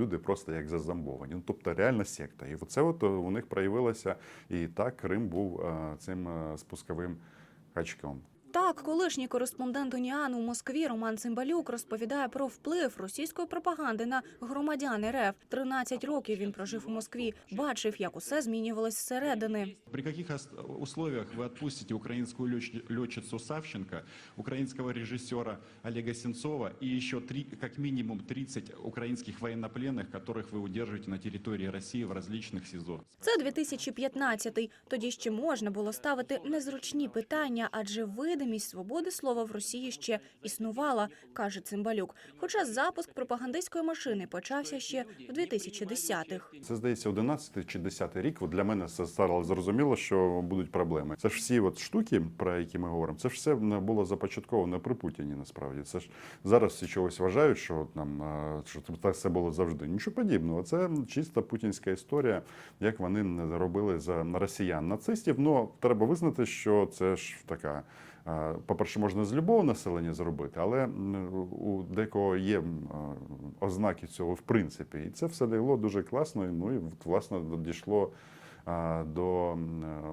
Люди просто як зазамбовані. Ну, тобто реальна секта. І це от у них проявилося. І так Крим був е, цим е, спусковим гачком. Так, колишній кореспондент УНІАН у Москві Роман Цимбалюк розповідає про вплив російської пропаганди на громадян РФ. 13 років він прожив у Москві, бачив, як усе змінювалось зсередини. При каких ос- условиях вы отпустите украинскую летч- летчицу Савченко, украинского режиссера Олега Сенцова и еще три, как минимум 30 украинских военнопленных, которых вы удерживаете на территории России в различных СИЗО? Це 2015-й. Тоді ще можна було ставити незручні питання, адже видимість свободи слова в Росії ще існувала, каже Цимбалюк. Хоча запуск пропагандистської машини почався ще в 2010-х. Це здається 11 чи 10 рік. От для мене це стало зрозуміло, що будуть проблеми. Це ж всі от штуки, про які ми говоримо, це ж все було започатковано при Путіні. Насправді це ж зараз всі чогось вважають, що нам е, що так все було завжди. Нічого подібного. Це чиста путінська історія, як вони робили за росіян нацистів. Ну треба визнати, що це ж така. По-перше, можна з любого населення зробити, але у декого є ознаки цього в принципі. І це все дало дуже класно. Ну і власне дійшло до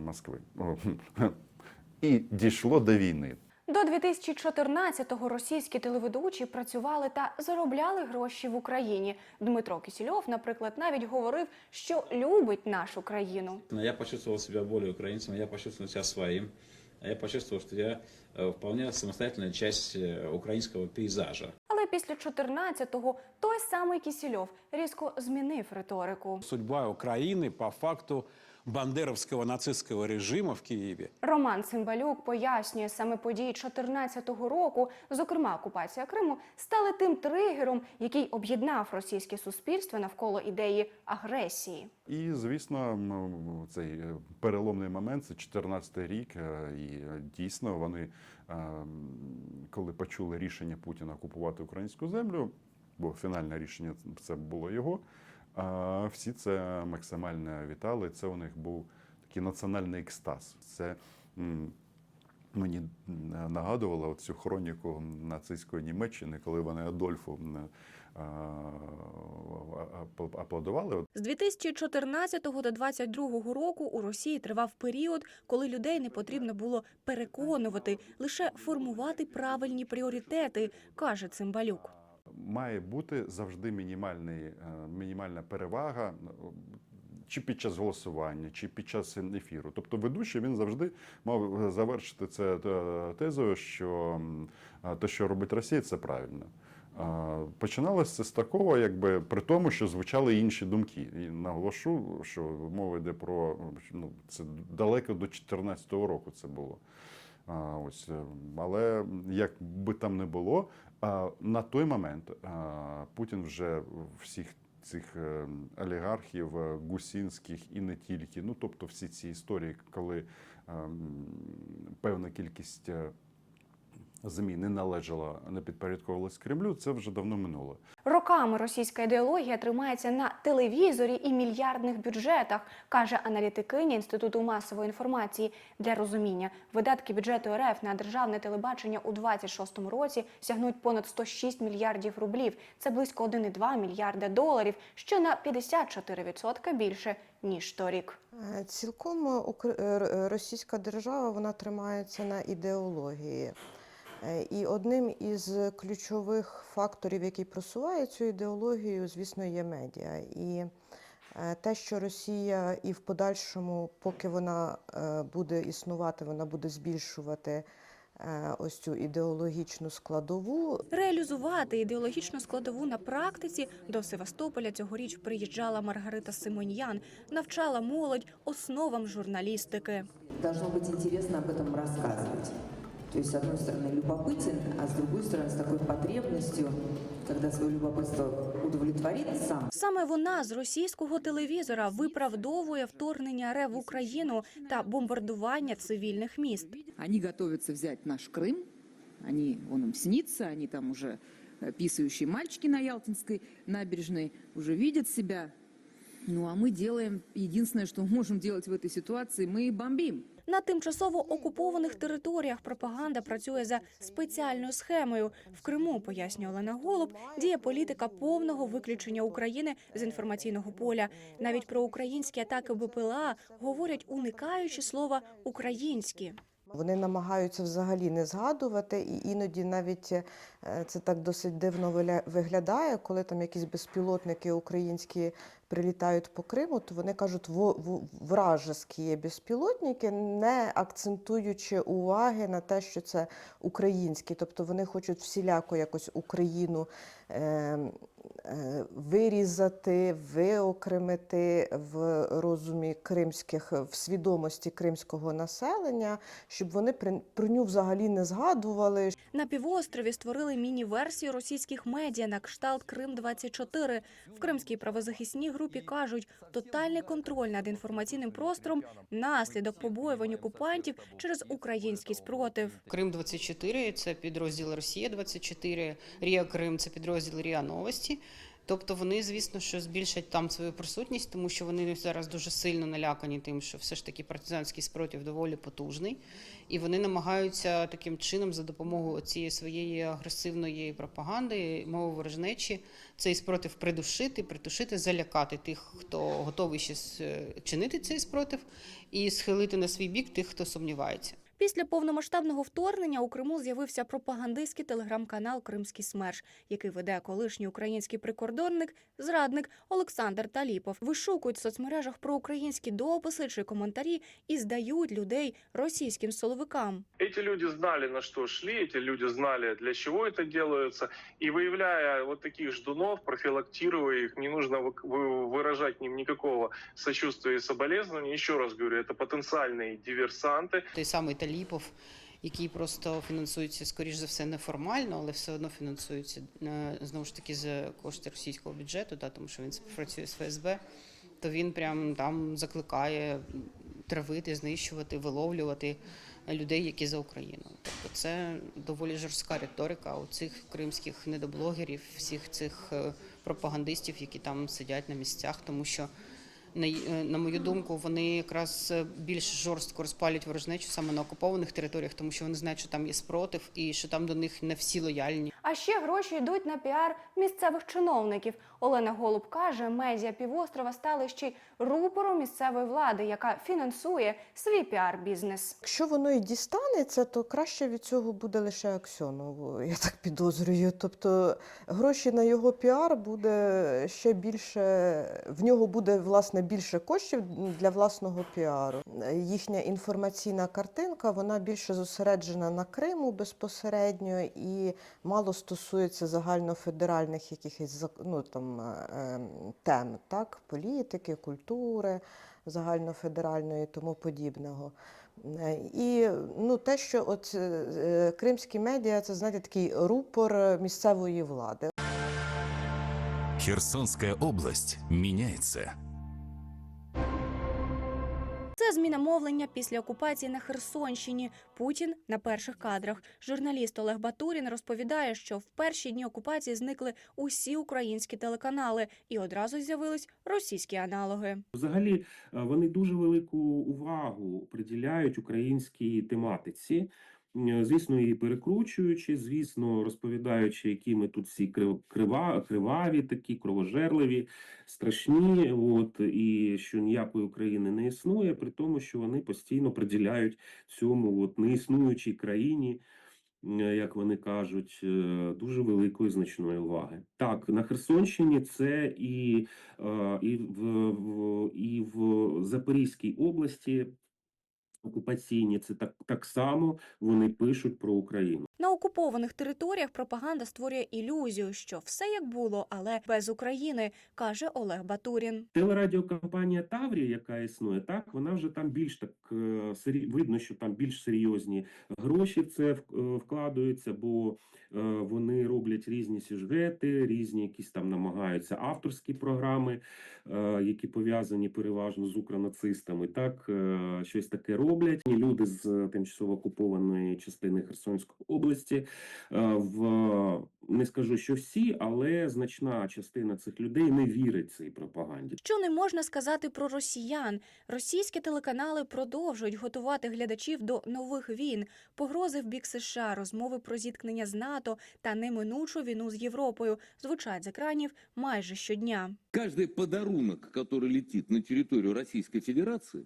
Москви. І дійшло до війни. До 2014-го російські телеведучі працювали та заробляли гроші в Україні. Дмитро Кісільов, наприклад, навіть говорив, що любить нашу країну. Я почувствовал себя более украинцем, я почувствовал себя своим А Я почувствовал, что я э, вполне самостоятельная часть э, украинского пейзажа. Але після 14-го той самий Кісільов різко змінив риторику. Судьба Украины по факту бандеровского нацистского режима в Киеве Роман Цимбалюк пояснює, саме події 14-го року, зокрема окупація Криму, стали тим тригером, який об'єднав російське суспільство навколо ідеї агресії. І звісно, цей е, переломний момент це 14-й рік. е, І дійсно вони, е, коли почули рішення Путіна окупувати українську землю, бо фінальне рішення це було його. А всі це максимально вітали. Це у них був такий національний екстаз. Це мені нагадувало цю хроніку нацистської Німеччини, коли вони Адольфу аплодували. З 2014 до 2022 року у Росії тривав період, коли людей не потрібно було переконувати, лише формувати правильні пріоритети, каже Цимбалюк. Має бути завжди мінімальний, е, мінімальна перевага. е, Чи під час голосування, чи під час ефіру. Тобто ведучий він завжди мав завершити це е, тезою, що е, те, що робить Росія, це правильно. Е, Починалося з такого, якби при тому, що звучали інші думки. І наголошу, що мова йде про ну, це далеко до 2014 року це було. Ось, е, але як би там не було, на той момент Путін вже всіх цих е, олігархів е, гусінських і не тільки. Ну тобто всі ці історії, коли ем, певна кількість ЗМІ не належала, не підпорядковувалась Кремлю, це вже давно минуло. Роками російська ідеологія тримається на телевізорі і мільярдних бюджетах, каже аналітикиня Інституту масової інформації. Для розуміння видатки бюджету РФ на державне телебачення у 26-му році сягнуть понад 106 мільярдів рублів. Це близько 1,2 мільярда доларів, що на 54% більше ніж торік. Е, Цілком укр- е, російська держава вона тримається на ідеології. Е, І одним із ключових факторів, який просуває цю ідеологію, звісно, є медіа. І е, те, що Росія і в подальшому, поки вона е, буде існувати, вона буде збільшувати е, ось цю ідеологічну складову, Реалізувати ідеологічну складову на практиці до Севастополя цьогоріч приїжджала Маргарита Симоньян, навчала молодь основам журналістики. Должно быть интересно об этом рассказывать. То есть, с одной стороны, любопытен, а с другой стороны, с такой потребностью, когда свое любопытство удовлетворит сам, Саме вона з російського телевізора виправдовує вторгнення РФ в Україну та бомбардування цивільних міст. Они готовятся взять наш Крым. Они, он им снится, они там уже э, писающие мальчики на Ялтинской набережной уже видят себя. Ну а мы делаем единственное, что мы можем делать в этой ситуации, мы бомбим. На тимчасово окупованих територіях пропаганда працює за спеціальною схемою. В Криму, пояснює Олена Голуб, діє політика повного виключення України з інформаційного поля. Навіть про українські атаки БПЛА говорять, уникаючи слова українські. Вони намагаються взагалі не згадувати, і іноді навіть е, це так досить дивно виглядає, коли там якісь безпілотники українські прилітають по Криму, то вони кажуть «во- во- вражеські безпілотники, не акцентуючи уваги на те, що це українські. Тобто вони хочуть всіляко якось Україну е, е, вирізати, виокремити в розумі кримських, в свідомості кримського населення, щоб вони при- про ню взагалі не згадували. На півострові створили міні-версію російських медіа на кшталт Крим 24 В кримській правозахисній групі кажуть, тотальний контроль над інформаційним простором наслідок побоювань окупантів через український спротив. Крим 24 це підрозділ Росія 24 Рія Крим це підрозділ Рія Новості. Тобто вони, звісно, що збільшать там свою присутність, тому що вони зараз дуже сильно налякані тим, що все ж таки партизанський спротив доволі потужний, і вони намагаються таким чином за допомогою цієї своєї агресивної пропаганди, мови ворожнечі, цей спротив придушити, притушити, залякати тих, хто готовий ще чинити цей спротив, і схилити на свій бік тих, хто сумнівається. Після повномасштабного вторгнення у Криму з'явився пропагандистський телеграм-канал Кримський СМЕРШ, який веде колишній український прикордонник, зрадник Олександр Таліпов. Вишукують в соцмережах про українські дописи чи коментарі і здають людей російським силовикам. Эти люди знали, на что шли, эти люди знали, для чего это делается. И выявляя вот таких ждунов, профилактируя их, не нужно вы- вы- выражать им никакого сочувствия и соболезнования. Еще раз говорю, это потенциальные диверсанты, той самий Таліпов, який просто фінансується, скоріш за все, неформально, але все одно фінансується е, знову ж таки за кошти російського бюджету, та, тому що він співпрацює з ФСБ, то він прям там закликає травити, знищувати, виловлювати людей, які за Україну. Тобто це доволі жорстка риторика у цих кримських недоблогерів, всіх цих е, пропагандистів, які там сидять на місцях, тому що на, е, на мою думку, вони якраз е, більш жорстко розпалюють ворожнечу саме на окупованих територіях, тому що вони знають, що там є спротив і що там до них не всі лояльні. А ще гроші йдуть на піар місцевих чиновників. Олена Голуб каже, медіа півострова стали ще й рупором місцевої влади, яка фінансує свій піар-бізнес. Якщо воно і дістанеться, то краще від цього буде лише Аксьонову, я так підозрюю. Тобто гроші на його піар буде ще більше, в нього буде власне більше коштів для власного піару. Їхня інформаційна картинка вона більше зосереджена на Криму безпосередньо і мало стосується загальнофедеральних якихось ну, там, е, ем, тем, так? політики, культури загальнофедеральної тому подібного. Е, І ну, те, що от е, кримські медіа, це знаєте, такий рупор місцевої влади. Херсонська область меняется. Зміна мовлення після окупації на Херсонщині. Путін на перших кадрах. Журналіст Олег Батурін розповідає, що в перші дні окупації зникли усі українські телеканали, і одразу з'явились російські аналоги. Взагалі е, вони дуже велику увагу приділяють українській тематиці. М, Звісно, її перекручуючи, звісно, розповідаючи, які ми тут всі крив- крива, криваві, такі кровожерливі, страшні. От і що ніякої України не існує, при тому, що вони постійно приділяють цьому от неіснуючій країні. Як вони кажуть, е, дуже великої значної уваги. Так, на Херсонщині це і Е, і в і в Запорізькій області окупаційні це так, так само вони пишуть про Україну. На окупованих територіях пропаганда створює ілюзію, що все як було, але без України, каже Олег Батурін. Телерадіокомпанія Таврія, яка існує, так вона вже там більш так е, видно, що там більш серйозні гроші в це е, вкладаються, бо е, вони роблять різні сюжети, різні якісь там намагаються авторські програми, які пов'язані переважно з укронацистами. Так щось таке роблять. Люди з тимчасово окупованої частини Херсонської області. Області. Е, В не скажу, що всі, але значна частина цих людей не вірить цій пропаганді. Що не можна сказати про росіян? Російські телеканали продовжують готувати глядачів до нових війн, погрози в бік США, розмови про зіткнення з НАТО та неминучу війну з Європою звучать з екранів майже щодня. Каждый подарунок, который летит на территорию Российской Федерации,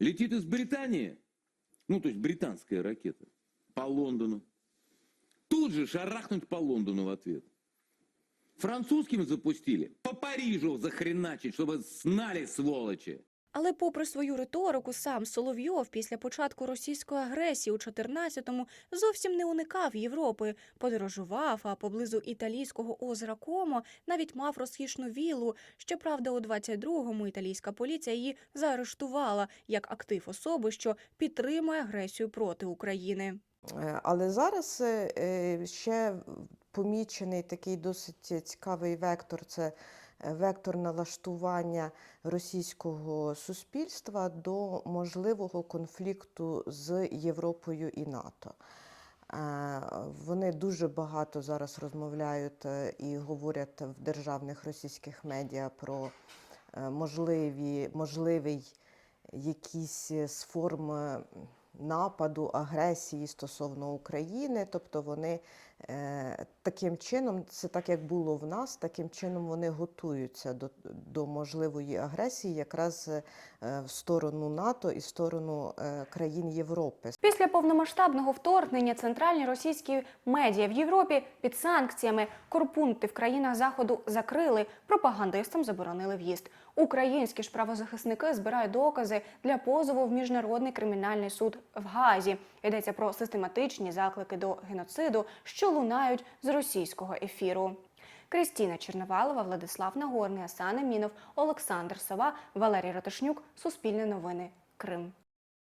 летит из Британии, ну, то есть британская ракета, по Лондону. Тут же шарахнуть по Лондону в ответ. Французским запустили, по Парижу захреначить, чтобы знали, сволочи. Але, попри свою риторику, сам Соловйов після початку російської агресії у 14-му зовсім не уникав Європи, подорожував, а поблизу італійського озера Комо навіть мав розкішну віллу. Щоправда, у 22-му італійська поліція її заарештувала як актив особи, що підтримує агресію проти України. Е, Але зараз е, е, ще помічений такий досить цікавий вектор це вектор налаштування російського суспільства до можливого конфлікту з Європою і НАТО. Вони дуже багато зараз розмовляють і говорять в державних російських медіа про можливі, можливий якісь з форм нападу, агресії стосовно України. Тобто вони таким чином, це так як було в нас, таким чином вони готуються до, до можливої агресії якраз е, в сторону НАТО і в сторону е, країн Європи. Після повномасштабного вторгнення центральні російські медіа в Європі під санкціями корпункти в країнах заходу закрили, пропагандистам заборонили в'їзд. Українські ж правозахисники збирають докази для позову в міжнародний кримінальний суд в Гаазі. Йдеться про систематичні заклики до геноциду, що лунають з російського ефіру. Крістіна Черновалова, Владислав Нагорний, Асан Мінов, Олександр Сова, Валерій Ратишнюк. Суспільне новини. Крим.